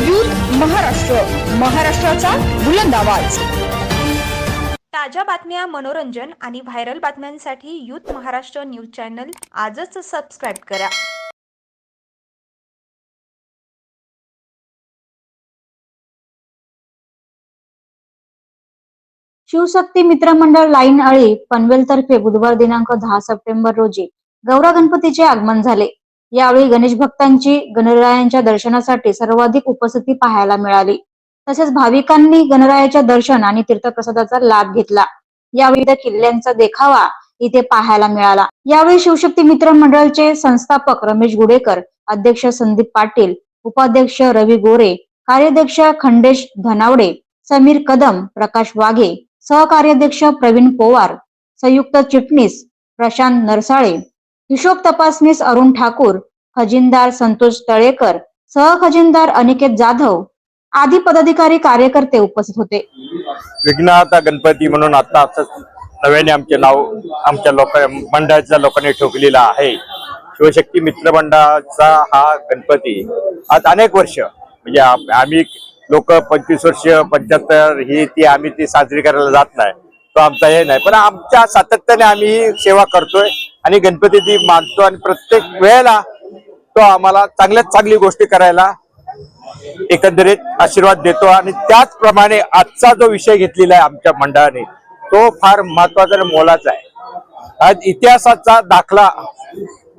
Youth Maharashtra. महाराष्ट्राचा बुलंद आवाज. ताज्या बातम्या मनोरंजन आणि व्हायरल बातम्यांसाठी यूथ महाराष्ट्र न्यूज चॅनल आजच सबस्क्राईब करा. शिवशक्ती मित्रमंडळ लाईन अळी पनवेलतर्फे बुधवार दिनांक दहा सप्टेंबर रोजी गौरा गणपतीचे आगमन झाले. यावेळी गणेश भक्तांची गणरायांच्या दर्शनासाठी सर्वाधिक उपस्थिती पाहायला मिळाली. तसेच भाविकांनी गणरायाच्या दर्शन आणि तीर्थप्रसादाचा लाभ घेतला. यावेळी त्या किल्ल्यांचा देखावा इथे पाहायला मिळाला. यावेळी शिवशक्ती मित्र मंडळचे संस्थापक रमेश गुडेकर अध्यक्ष संदीप पाटील उपाध्यक्ष रवी गोरे कार्याध्यक्ष खंडेश धनावडे समीर कदम प्रकाश वाघे सहकार्याध्यक्ष प्रवीण पोवार संयुक्त चिटणीस प्रशांत नरसाळे हिशोब तपासनीस अरुण ठाकूर खजिनदार संतोष तळेकर सहखजिनदार अनिकेत जाधव आदी पदाधिकारी कार्यकर्ते उपस्थित होते. विघ्नहर्ता गणपती म्हणून आता नव्याने आमचे नाव आमच्या लोक मंडळाच्या लोकांनी ठोकलेला आहे. शिवशक्ती मित्र मंडळाचा हा गणपती आज अनेक वर्ष म्हणजे आम्ही लोक पंचवीस वर्ष पंच्याहत्तर ही ती आम्ही ती साजरी करायला जात नाही. तो आमचा हे नाही पण आमच्या सातत्याने आम्ही सेवा करतोय. आणि गणपती ती मानतो आणि प्रत्येक वेळेला तो आम्हाला चांगल्यात चांगली गोष्टी करायला एकंदरीत आशीर्वाद देतो. आणि त्याचप्रमाणे आजचा जो विषय घेतलेला आहे आमच्या मंडळाने तो फार महत्त्वाचा आणि मोलाचा आहे. आज इतिहासाचा दाखला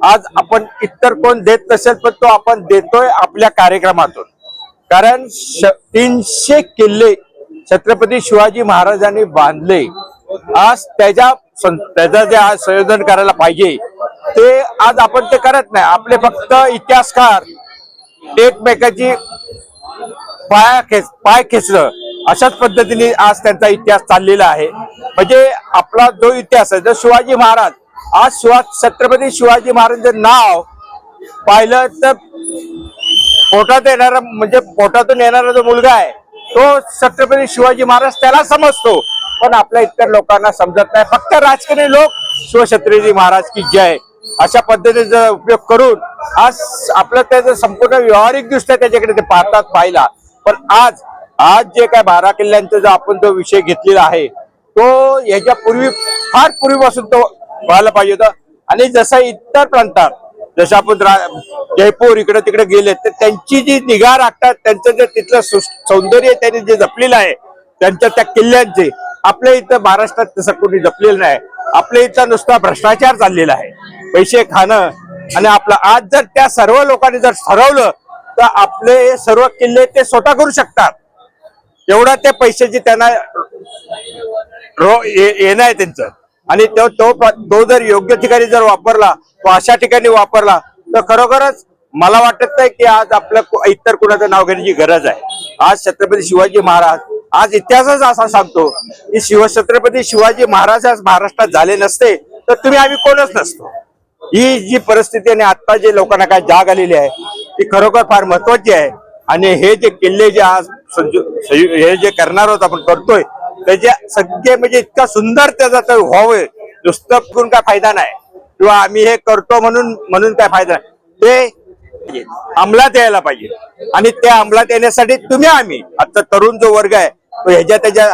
आज आपण इतर कोण देत नसेल पण तो आपण देतोय आपल्या कार्यक्रमातून. कारण श- तीनशे किल्ले छत्रपती शिवाजी महाराजांनी बांधले. आज त्याच्या त्याचं जे आज संयोजन करायला पाहिजे ते आज आपण ते करत नाही. आपले फक्त इतिहासकार एकमेकाची पाया खेच पाय खेचलं अशाच पद्धतीने आज त्यांचा इतिहास चाललेला आहे. म्हणजे आपला जो इतिहास आहे जो शिवाजी महाराज आज शिवा छत्रपती शिवाजी महाराजांचं नाव पाहिलं तर पोटात येणारा म्हणजे पोटातून येणारा जो मुलगा आहे तो छत्रपती शिवाजी महाराज त्याला समजतो. पण आपल्या इतर लोकांना समजत नाही. फक्त राजकीय लोक शिवछत्रीजी महाराज की जय अशा पद्धतीचा उपयोग करून आज आपलं त्याचं संपूर्ण व्यावहारिक दृष्ट्या त्याच्याकडे ते पाहतात पाहिला. पण आज आज जे काय बारा किल्ल्यांचा जो आपण जो विषय घेतलेला आहे तो याच्या पूर्वी फार पूर्वीपासून तो व्हायला पाहिजे होता. आणि जसा इतर प्रांतात जसं आपण जयपूर इकडे तिकडे गेले तर त्यांची जी निगा राखतात त्यांचं जे तिथलं सौंदर्य त्यांनी जे जपलेलं आहे त्यांच्या त्या किल्ल्यांचे आपल्या इथं महाराष्ट्रात तसं कोणी जपलेलं नाही. आपल्या इथं नुसता भ्रष्टाचार चाललेला आहे. पैसे खाणं आणि आपलं आज जर त्या सर्व लोकांनी जर ठरवलं तर आपले हे सर्व किल्ले ते स्वतः करू शकतात. एवढा ते पैशाची त्यांना रो- येणं आहे त्यांचं. आणि तो तो तो जर योग्य ठिकाणी जर वापरला तो अशा ठिकाणी वापरला तर खरोखरच मला वाटत नाही की आज आपल्या इतर कुणाचं नाव घेण्याची गरज आहे. आज छत्रपती शिवाजी महाराज आज इतिहासच असा सांगतो की शिवछत्रपती शिवाजी महाराज आज महाराष्ट्रात झाले नसते तर तुम्ही आम्ही कोणच नसतो. ही जी परिस्थिती आणि आता जे लोकांना काय जाग आलेली आहे ती खरोखर फार महत्वाची आहे. आणि हे जे किल्ले जे आज हे जे करणार आहोत आपण करतोय त्याचे सगळे म्हणजे इतका सुंदर त्याचा तर व्हावं नुसतं करून काय फायदा नाही. किंवा आम्ही हे करतो म्हणून म्हणून काय फायदा नाही. ते अंमलात यायला पाहिजे. आणि त्या अंमलात येण्यासाठी तुम्ही आम्ही आता तरुण जो वर्ग आहे तो ह्याच्या त्याच्या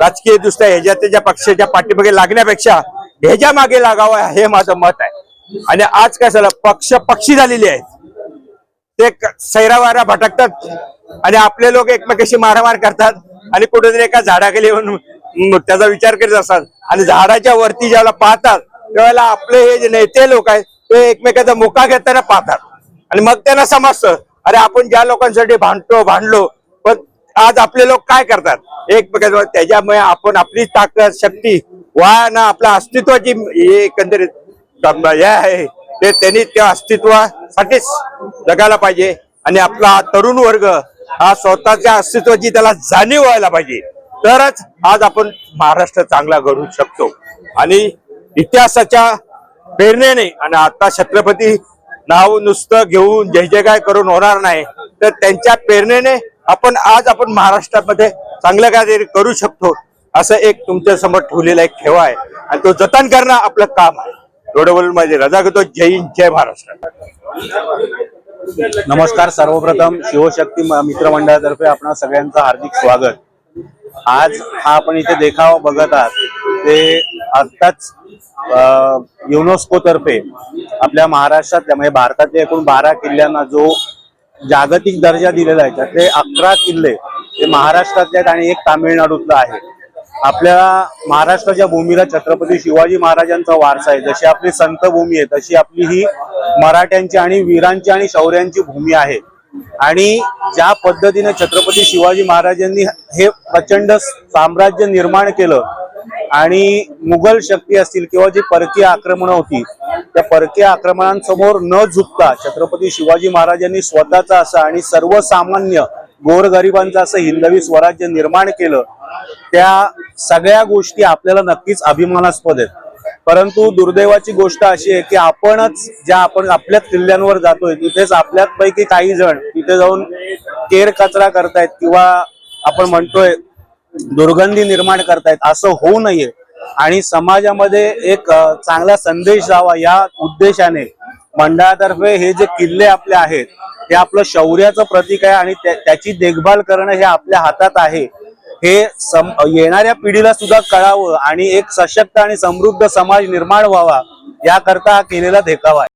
राजकीय दृष्ट्या ह्याच्या त्याच्या पक्षाच्या पाठीमागे लागण्यापेक्षा ह्याच्या मागे लागावा हे माझं मत आहे. आणि आज काय झालं? पक्ष पक्षी झालेले आहेत. ते सैरावारा भटकतात आणि आपले लोक एकमेकाशी मारामार करतात आणि कुठेतरी एका झाडाखाली येऊन त्याचा विचार करीत असतात. आणि झाडाच्या वरती ज्यावेळेला पाहतात त्यावेळेला आपले हे जे नेते लोक आहेत ते एकमेकाचा मुका घेताना पाहतात. आणि मग त्यांना समजतं अरे आपण ज्या लोकांसाठी भांडतो भांडलो पण आज आपले लोक काय करतात? एकमेकांवर त्याच्यामुळे आपण आपली ताकद शक्ती वा ना आपल्या अस्तित्वाची हे एकंदरीत हे आहे. ते त्यांनी त्या अस्तित्वासाठीच जगायला पाहिजे. आणि आपला तरुण वर्ग हा स्वतःच्या अस्तित्वाची त्याला जाणीव व्हायला पाहिजे. तरच आज आपण महाराष्ट्र चांगला घडू शकतो. आणि इतिहासाच्या प्रेरणेने आणि आता छत्रपती नाव नुसतं घेऊन जय जय काय करून होणार नाही तर त्यांच्या प्रेरणेने आपण आज आपण महाराष्ट्रामध्ये चांगलं काहीतरी करू शकतो असं एक तुमच्यासमोर ठेवलेला एक ठेवा आहे. आणि तो जतन करणं आपलं काम आहे. एवढं माझी रजा घेतो. जय हिंद जय महाराष्ट्र. नमस्कार सर्वप्रथम शिवशक्ती मित्रमंडळातर्फे आपण सगळ्यांचं हार्दिक स्वागत. आज हा आपण इथे देखावा बघत आहात. ते आत्ताच युनेस्को तर्फे आपल्या महाराष्ट्रातल्या म्हणजे भारतातल्या एकूण बारा किल्ल्यांना जो जागतिक दर्जा दिलेला आहे त्यातले अकरा किल्ले हे महाराष्ट्रातले आहेत आणि एक तामिळनाडूतलं आहे. आपल्या महाराष्ट्राच्या भूमीला छत्रपती शिवाजी महाराजांचा वारसा आहे. जशी आपली संत भूमी आहे तशी आपली ही मराठ्यांची आणि वीरांची आणि शौर्यांची भूमी आहे. आणि ज्या पद्धतीने छत्रपती शिवाजी महाराजांनी हे प्रचंड साम्राज्य निर्माण केलं आणि मुघल शक्ती असतील किंवा जी परकीय आक्रमणं होती त्या परकीय आक्रमणांसमोर न झुकता छत्रपती शिवाजी महाराजांनी स्वतःचा असा आणि सर्वसामान्य गोरगरिबांचं असं हिंदवी स्वराज्य निर्माण केलं त्या सगळ्या गोष्टी आपल्याला नक्कीच अभिमानास्पद आहेत. परंतु दुर्दैवाची गोष्ट अशी आहे की आपणच ज्या आपण आपल्याच किल्ल्यांवर जातोय तिथेच आपल्याच पैकी काही जण तिथे जाऊन केर कचरा करतायत किंवा आपण म्हणतोय दुर्गंधी निर्माण करतायत असं होऊ नये. आणि समाजामध्ये एक चांगला संदेश जावा या उद्देशाने मंडळातर्फे हे जे किल्ले आपले आहेत हे आपलं शौर्याचं प्रतीक आहे आणि त्याची देखभाल करणं हे आपल्या हातात आहे. हे सम येणाऱ्या पिढीला सुद्धा कळावं आणि एक सशक्त आणि समृद्ध समाज निर्माण व्हावा याकरता हा केलेला देखावा आहे.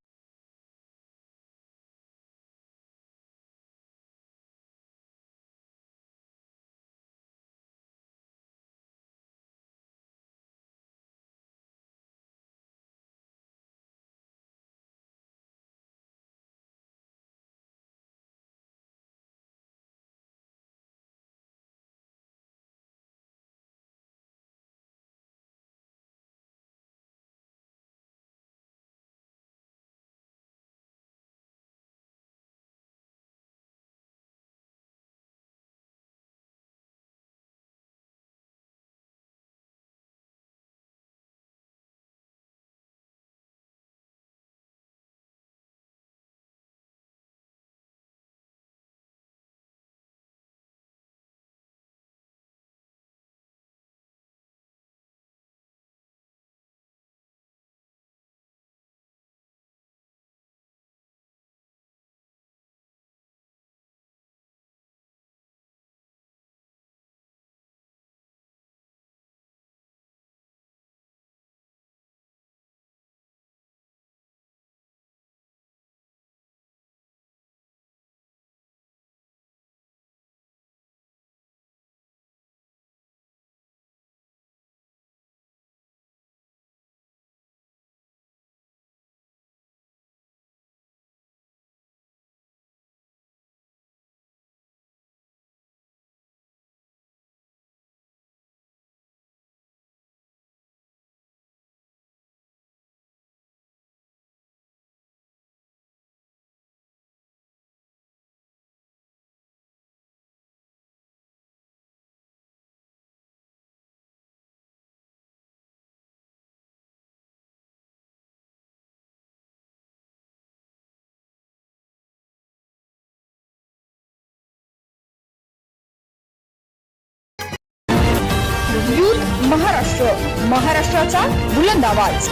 युथ महाराष्ट्र महाराष्ट्राचा बुलंद आवाज.